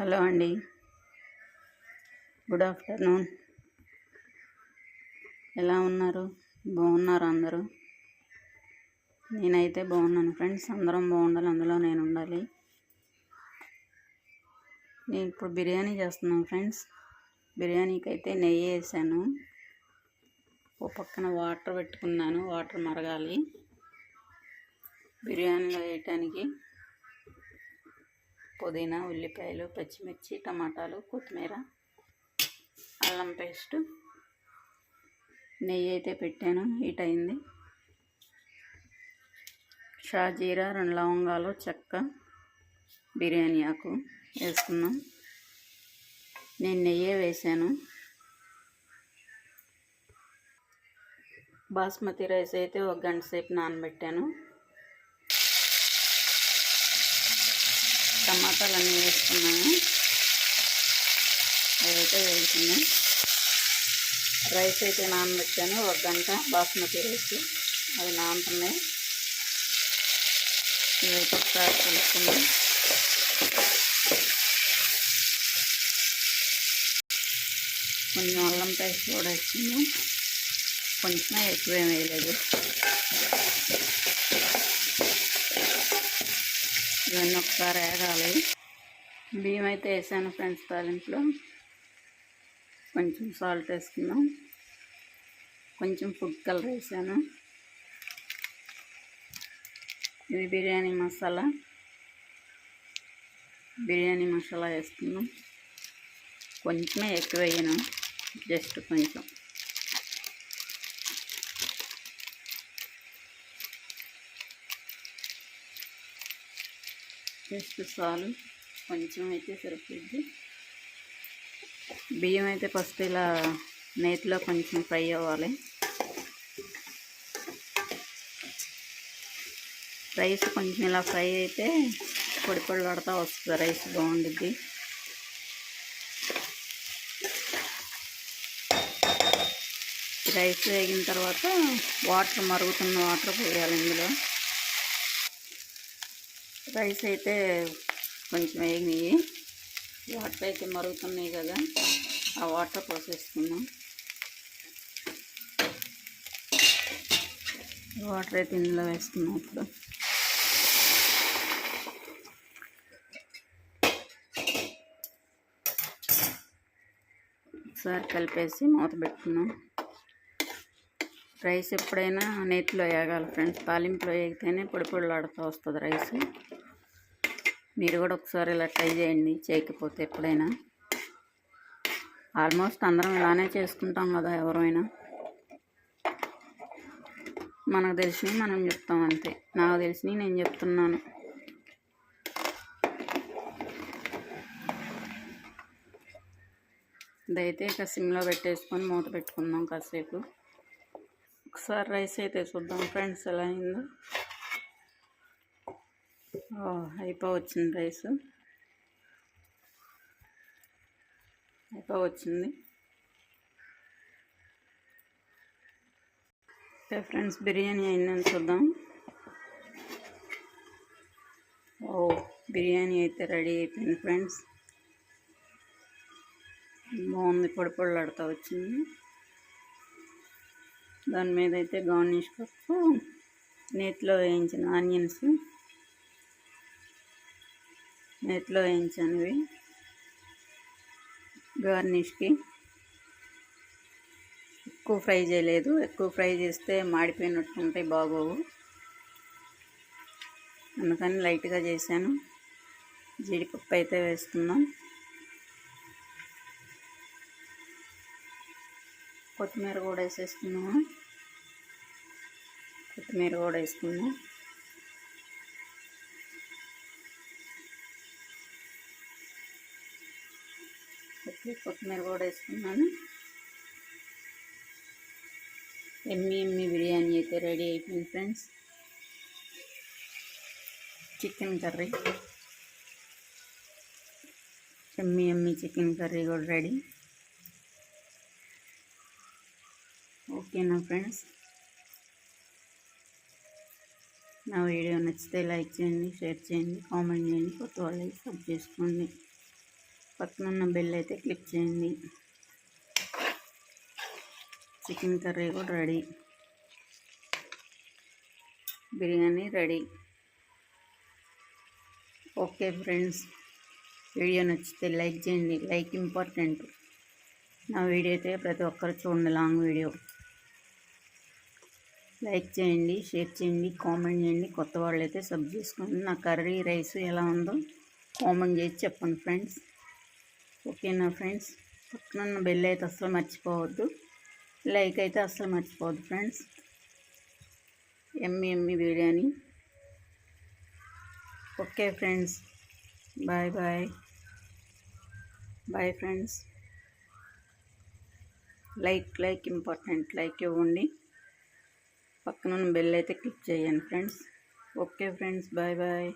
Hello అండి. Good afternoon. ఎలా ఉన్నారు? బాగున్నారు అందరూ? నేనైతే బాగున్నాను ఫ్రెండ్స్. అందరం బాగుండాలి. అందులో నేను ఉండాలి. నేను ఇప్పుడు బిర్యానీ చేస్తున్నాను ఫ్రెండ్స్. బిర్యానీకి అయితే నెయ్యి వేసాను. ఓ పక్కన వాటర్ పెట్టుకున్నాను. వాటర్ మరగాలి. బిర్యానీలో వేయటానికి పుదీనా ఉల్లిపాయలు పచ్చిమిర్చి టమాటాలు కొత్తిమీర అల్లం పేస్ట్. నెయ్యి అయితే పెట్టాను హీట్ అయింది. షాజీరా రెండు లవంగాలు చెక్క బిర్యానీ ఆకు వేసుకున్నాం. నేను నెయ్యే వేసాను. బాస్మతి రైస్ అయితే ఒక గంట సేపు నానబెట్టాను. టమాటాలు అన్నీ వేసుకున్నాను. అవైతే వేడుకున్నాయి రైస్ అయితే నానబెట్టాను. ఒక గంట బాస్మతి రైస్ అవి నానుతున్నాయి. ఇవైతే ఒకసారి కలుపుకున్నాం కొంచెం అల్లం పేస్ట్ కూడా వచ్చింది కొంచెం ఎక్కువ వేయలేదు. ఇవన్నీ ఒకసారి వేగాలి. బియ్యం అయితే వేసాను ఫ్రెండ్స్ తాలింపులో. కొంచెం సాల్ట్ వేసుకుందాం. కొంచెం ఫుడ్ కలర్ వేసాను. ఇది బిర్యానీ మసాలా. బిర్యానీ మసాలా వేసుకుందాం. కొంచెమే ఎక్కువ వేయను. జస్ట్ కొంచెం. జస్ట్ చాలు కొంచెం అయితే సరిపోద్ది. బియ్యం అయితే ఫస్ట్ ఇలా నేతిలో కొంచెం ఫ్రై అవ్వాలి. రైస్ కొంచెం ఇలా ఫ్రై అయితే పొడి పొడిలాడుతూ వస్తుంది. రైస్ బాగుంటుంది రైస్ వేగిన తర్వాత వాటర్ మరుగుతున్న వాటర్ పోయాలి ఇందులో. రైస్ అయితే కొంచెం వేగినాయి వాటర్ అయితే మరుగుతున్నాయి కదా. ఆ వాటర్ పోసేసుకుందాం. వాటర్ అయితే ఇందులో వేసుకున్నాం ఇప్పుడు. ఒకసారి కలిపేసి మూత పెట్టుకున్నాం రైస్ ఎప్పుడైనా నేతిలో వేయగాలి ఫ్రెండ్స్. పాలింపులో వేగితేనే పొడి పొడిలాడుతూ వస్తుంది రైస్. మీరు కూడా ఒకసారి ఇలా ట్రై చేయండి చేయకపోతే ఎప్పుడైనా. ఆల్మోస్ట్ అందరం ఇలానే చేసుకుంటాం కదా ఎవరైనా. మనకు తెలిసినవి మనం చెప్తాం అంతే. నాకు తెలిసినవి నేను చెప్తున్నాను. ఇదైతే ఇక సిమ్లో పెట్టేసుకొని మూత పెట్టుకుందాం కాసేపు. ఒకసారి రైస్ అయితే చూద్దాం ఫ్రెండ్స్ ఎలా అయిందో. అయిపో వచ్చింది రైస్. అయిపో వచ్చింది ఓకే ఫ్రెండ్స్ బిర్యానీ అయిందని చూద్దాం. ఓ బిర్యానీ అయితే రెడీ అయిపోయింది ఫ్రెండ్స్. బాగుంది పొడి పొడలాడుతూ వచ్చింది. దాని మీద అయితే గార్నిష్ పప్పు నేతిలో వేయించిన ఆనియన్స్ నేతిలో వేయించానువి గార్నిష్కి. ఎక్కువ ఫ్రై చేయలేదు. ఎక్కువ ఫ్రై చేస్తే మాడిపోయినట్టు ఉంటాయి బాగోవు. అందుకని లైట్గా చేశాను. జీడిపప్పు అయితే వేస్తున్నాం కొత్తిమీర కూడా వేసేసుకున్నాము కొత్తిమీర కూడా వేసుకున్నాం కొత్తిమీర కూడా వేసుకున్నాను. ఎమ్మి ఎమ్మి బిర్యానీ అయితే రెడీ అయిపోయింది friends. Chicken curry. Yummy yummy chicken curry కూడా రెడీ. ఓకేనా ఫ్రెండ్స్? నా వీడియో నచ్చితే లైక్ చేయండి షేర్ చేయండి కామెంట్ చేయండి కొత్త వాళ్ళు సబ్ చేసుకోండి. పక్కన ఉన్న బెల్ అయితే క్లిక్ చేయండి. చికెన్ కర్రీ కూడా ready. Biryani ready. Okay friends video నచ్చితే లైక్ చేయండి. Like important. నా వీడియో అయితే ప్రతి ఒక్కరు చూడండి లాంగ్ వీడియో. లైక్ చేయండి షేర్ చేయండి కామెంట్ చేయండి. కొత్త వాళ్ళు అయితే సబ్ చేసుకోండి. నా కర్రీ రైస్ ఎలా ఉందో కామెంట్ చేసి చెప్పండి ఫ్రెండ్స్. ఓకేనా ఫ్రెండ్స్? పక్కన బెల్ అయితే అస్సలు మర్చిపోవద్దు. లైక్ అయితే అస్సలు మర్చిపోవద్దు friends. Yummy yummy biryani. Okay friends. Bye bye. Bye friends. Like like important like ఇవ్వండి. పక్కన బెల్ అయితే క్లిక్ చేయండి friends. Okay friends bye bye.